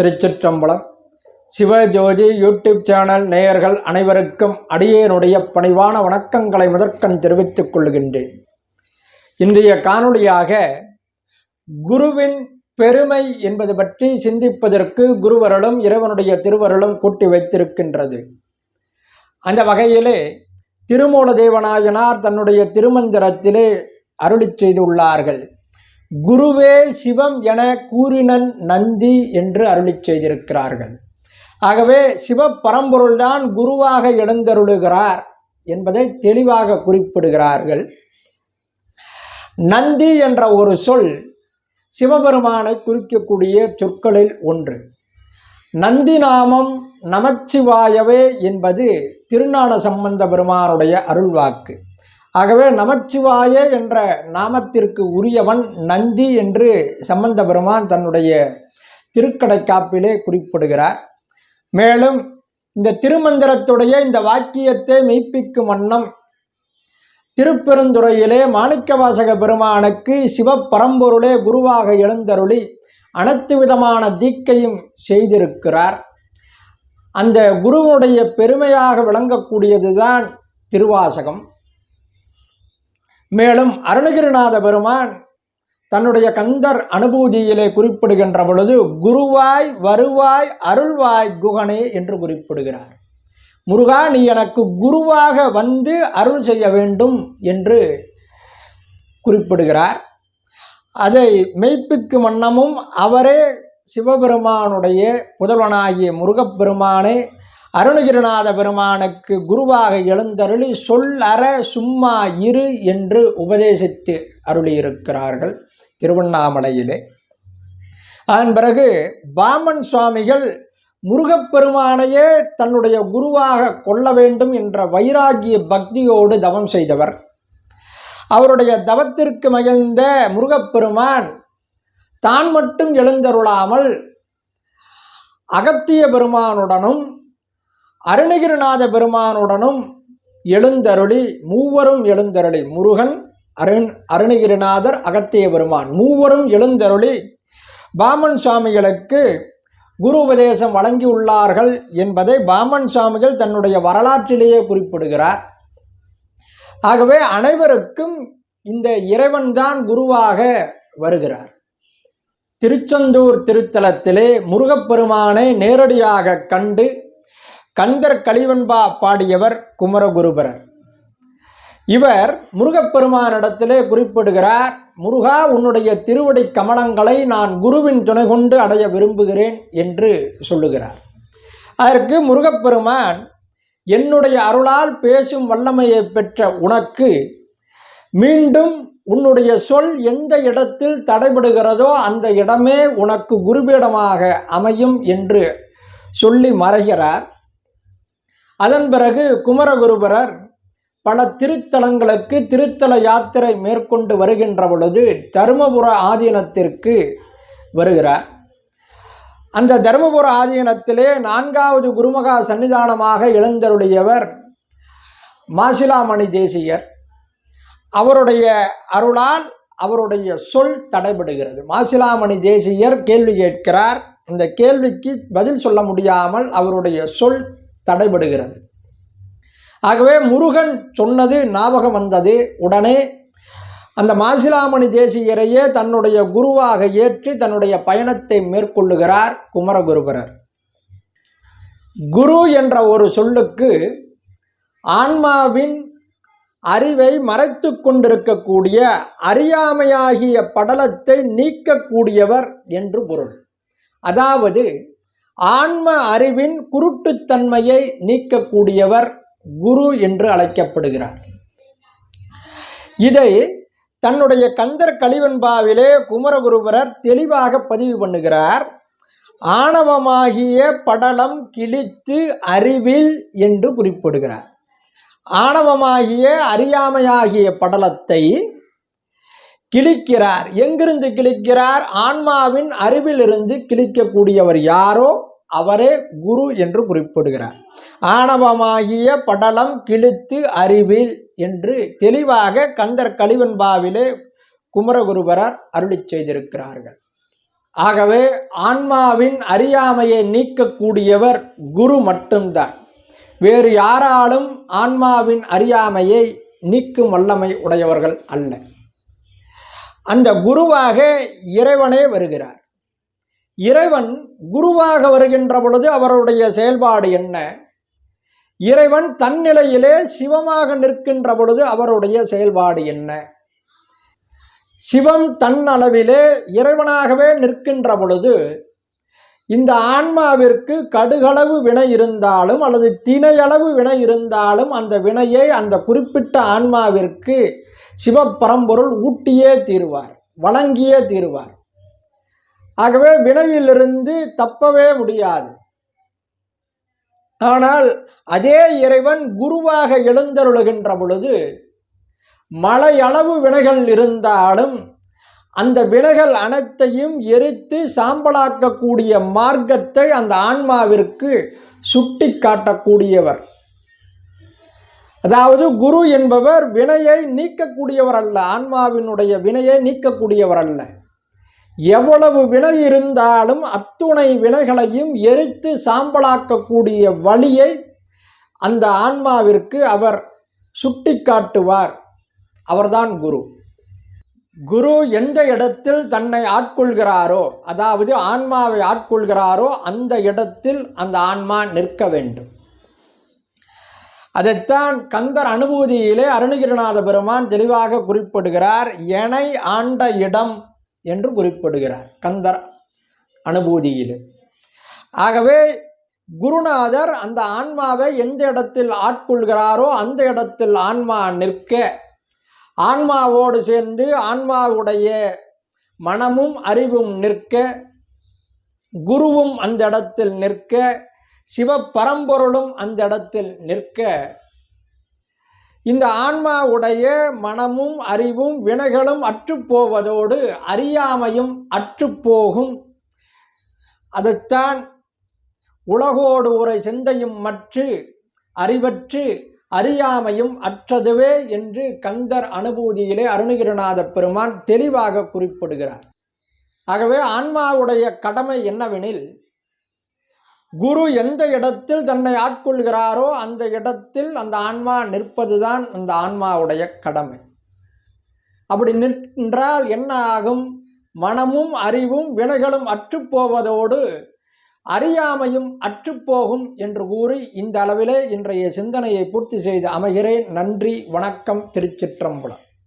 திருச்சிற்றம்பலம். Sivajothi YouTube channel நேயர்கள் அனைவருக்கும் அடியேனுடைய பணிவான வணக்கங்களை முதற்கண் தெரிவித்துக் கொள்கின்றேன். இன்றைய காணொளியாக குருவின் பெருமை என்பது பற்றி சிந்திப்பதற்கு குருவருளும் இறைவனுடைய திருவருளும் கூட்டி வைத்திருக்கின்றது. அந்த வகையிலே திருமூல தேவநாயனார் தன்னுடைய திருமந்திரத்திலே அருளி செய்துள்ளார்கள். குருவே சிவம் என கூறினன் நந்தி என்று அருளிச் செய்திருக்கிறார்கள். ஆகவே சிவ பரம்பொருள்தான் குருவாக எழுந்தருளுகிறார் என்பதை தெளிவாக குறிப்பிடுகிறார்கள். நந்தி என்ற ஒரு சொல் சிவபெருமானை குறிக்கக்கூடிய சொற்களில் ஒன்று. நந்தி நாமம் நமச்சிவாயவே என்பது திருநாள சம்பந்த பெருமானுடைய அருள்வாக்கு. ஆகவே நமச்சிவாய என்ற நாமத்திற்கு உரியவன் நந்தி என்று சம்பந்த பெருமான் தன்னுடைய திருக்கடைக்காப்பிலே குறிப்பிடுகிறார். மேலும் இந்த திருமந்திரத்துடைய இந்த வாக்கியத்தை மெய்ப்பிக்கும் வண்ணம் திருப்பெருந்துறையிலே மாணிக்கவாசக பெருமானுக்கு சிவப்பரம்பொருளே குருவாக எழுந்தருளி அனைத்து விதமான தீக்கையும் செய்திருக்கிறார். அந்த குருவுடைய பெருமையாக விளங்கக்கூடியதுதான் திருவாசகம். மேலும் அருணகிரிநாத பெருமான் தன்னுடைய கந்தர் அனுபூதியிலே குறிப்பிடுகின்ற பொழுது குருவாய் வருவாய் அருள்வாய் குகனே என்று குறிப்பிடுகிறார். முருகா நீ எனக்கு குருவாக வந்து அருள் செய்ய வேண்டும் என்று குறிப்பிடுகிறார். அதை மெய்ப்பிக்கும் வண்ணமும் அவரே சிவபெருமானுடைய புதல்வனாகிய முருகப்பெருமானே அருணகிரிநாத பெருமானுக்கு குருவாக எழுந்தருளி சொல் அற சும்மா இரு என்று உபதேசித்து அருளியிருக்கிறார்கள் திருவண்ணாமலையிலே. அதன் பிறகு பாமன் சுவாமிகள் முருகப்பெருமானையே தன்னுடைய குருவாக கொள்ள வேண்டும் என்ற வைராகிய பக்தியோடு தவம் செய்தவர். அவருடைய தவத்திற்கு மகிழ்ந்த முருகப்பெருமான் தான் மட்டும் எழுந்தருளாமல் அகத்திய பெருமானுடனும் அருணகிரிநாத பெருமானுடனும் எழுந்தருளி மூவரும் எழுந்தருளி. முருகன் அருண் அருணகிரிநாதர் அகத்திய பெருமான். மூவரும் எழுந்தருளி பாமன் சுவாமிகளுக்கு குரு உபதேசம் வழங்கியுள்ளார்கள் என்பதை பாமன் சுவாமிகள் தன்னுடைய வரலாற்றிலேயே குறிப்பிடுகிறார். ஆகவே அனைவருக்கும் இந்த இறைவன்தான் குருவாக வருகிறார். திருச்செந்தூர் திருத்தலத்திலே முருகப்பெருமானை நேரடியாக கண்டு கந்தர் கலிவன்பா பாடியவர் குமரகுருபரர். இவர் முருகப்பெருமானிடத்திலே குறிப்பிடுகிறார் முருகா உன்னுடைய திருவடி கமலங்களை நான் குருவின் துணை கொண்டு அடைய விரும்புகிறேன் என்று சொல்லுகிறார். அதற்கு முருகப்பெருமான் என்னுடைய அருளால் பேசும் வல்லமையை பெற்ற உனக்கு மீண்டும் உன்னுடைய சொல் எந்த இடத்தில் தடைபடுகிறதோ அந்த இடமே உனக்கு குருபீடமாக அமையும் என்று சொல்லி மறைகிறார். அதன் பிறகு குமரகுருபரர் பல திருத்தலங்களுக்கு திருத்தல யாத்திரை மேற்கொண்டு வருகின்ற பொழுது தருமபுர ஆதீனத்திற்கு வருகிறார். அந்த தருமபுர ஆதீனத்திலே நான்காவது குருமகா சன்னிதானமாக எழுந்தருடையவர் மாசிலாமணி தேசியர். அவருடைய அருளால் அவருடைய சொல் தடைபடுகிறது. மாசிலாமணி தேசியர் கேள்வி கேட்கிறார். இந்த கேள்விக்கு பதில் சொல்ல முடியாமல் அவருடைய சொல் தடைபடுகிறது. ஆகவே முருகன் சொன்னது ஞாபகம் வந்தது உடனே அந்த மாசிலாமணி தேசியரையே தன்னுடைய குருவாக ஏற்று தன்னுடைய பயணத்தை மேற்கொள்ளுகிறார் குமரகுருபரர். குரு என்ற ஒரு சொல்லுக்கு ஆன்மாவின் அறிவை மறைத்து கொண்டிருக்கக்கூடிய அறியாமையாகிய படலத்தை நீக்கக்கூடியவர் என்று பொருள். அதாவது ஆன்ம அறிவின் குருட்டுத்தன்மையை நீக்கக்கூடியவர் குரு என்று அழைக்கப்படுகிறார். இதை தன்னுடைய கந்தர் கலிவன்பாவிலே குமரகுருபரர் தெளிவாக பதிவு பண்ணுகிறார். ஆணவமாகிய படலம் கிழித்து அறிவில் என்று குறிப்பிடுகிறார். ஆணவமாகிய அறியாமையாகிய படலத்தை கிழிக்கிறார். எங்கிருந்து கிழிக்கிறார்? ஆன்மாவின் அறிவிலிருந்து கிழிக்கக்கூடியவர் யாரோ அவரே குரு என்று குறிப்பிடுகிறார். ஆணவமாகிய படலம் கிழித்து அறிவில் என்று தெளிவாக கந்தர் கலிவன்பாவிலே குமரகுருபரர் அருளி செய்திருக்கிறார்கள். ஆகவே ஆன்மாவின் அறியாமையை நீக்கக்கூடியவர் குரு மட்டும்தான். வேறு யாராலும் ஆன்மாவின் அறியாமையை நீக்கும் வல்லமை உடையவர்கள் அல்ல. அந்த குருவாக இறைவனே வருகிறார். இறைவன் குருவாக வருகின்ற பொழுது அவருடைய செயல்பாடு என்ன? இறைவன் தன்னிலையிலே சிவமாக நிற்கின்ற பொழுது அவருடைய செயல்பாடு என்ன? சிவம் தன் அளவிலே இறைவனாகவே நிற்கின்ற பொழுது இந்த ஆன்மாவிற்கு கடுகளவு வினை இருந்தாலும் அல்லது திணையளவு வினை இருந்தாலும் அந்த வினையை அந்த குறிப்பிட்ட ஆன்மாவிற்கு சிவப்பரம்பொருள் ஊட்டியே தீருவார் வழங்கியே தீருவார். ஆகவே வினையிலிருந்து தப்பவே முடியாது. ஆனால் அதே இறைவன் குருவாக எழுந்தருளுகின்ற பொழுது மலையளவு வினைகள் இருந்தாலும் அந்த வினைகள் அனைத்தையும் எரித்து சாம்பலாக்கக்கூடிய மார்க்கத்தை அந்த ஆன்மாவிற்கு சுட்டி காட்டக்கூடியவர். அதாவது குரு என்பவர் வினையை நீக்கக்கூடியவர் அல்ல ஆன்மாவினுடைய வினையை நீக்கக்கூடியவர் அல்ல. எவ்வளவு வினை இருந்தாலும் அத்துணை வினைகளையும் எரித்து சாம்பலாக்கக்கூடிய வழியை அந்த ஆன்மாவிற்கு அவர் சுட்டி காட்டுவார். அவர்தான் குரு. குரு எந்த இடத்தில் தன்னை ஆட்கொள்கிறாரோ அதாவது ஆன்மாவை ஆட்கொள்கிறாரோ அந்த இடத்தில் அந்த ஆன்மா நிற்க வேண்டும். அதைத்தான் கந்தர் அனுபூதியிலே அருணகிரிநாத பெருமான் தெளிவாக குறிப்பிடுகிறார். எனை ஆண்ட இடம் என்று குறிப்பிடுகிறார் கந்தர் அனுபூதியிலே. ஆகவே குருநாதர் அந்த ஆன்மாவை எந்த இடத்தில் ஆட்கொள்கிறாரோ அந்த இடத்தில் ஆன்மா நிற்க ஆன்மாவோடு சேர்ந்து ஆன்மாவுடைய மனமும் அறிவும் நிற்க குருவும் அந்த இடத்தில் நிற்க சிவப்பரம்பொருளும் அந்த இடத்தில் நிற்க. இந்த ஆன்மாவுடைய மனமும் அறிவும் வினைகளும் அற்றுப்போவதோடு அறியாமையும் அற்றுப்போகும். அதைத்தான் உலகோடு உரை சிந்தையும் மற்று அறிவற்று அறியாமையும் அற்றதுவே என்று கந்தர் அனுபூதியிலே அருணகிரிநாத பெருமான் தெளிவாக குறிப்பிடுகிறார். ஆகவே ஆன்மாவுடைய கடமை என்னவெனில் குரு எந்த இடத்தில் தன்னை ஆட்கொள்கிறாரோ அந்த இடத்தில் அந்த ஆன்மா நிற்பதுதான் அந்த ஆன்மாவுடைய கடமை. அப்படி நின்றால் என்ன ஆகும்? மனமும் அறிவும் வினைகளும் அற்றுப்போவதோடு அறியாமையும் அற்றுப்போகும் என்று கூறி இந்த அளவிலே இன்றைய சிந்தனையை பூர்த்தி செய்து அமைகிறேன். நன்றி வணக்கம் திருச்சிற்றம்பலம்.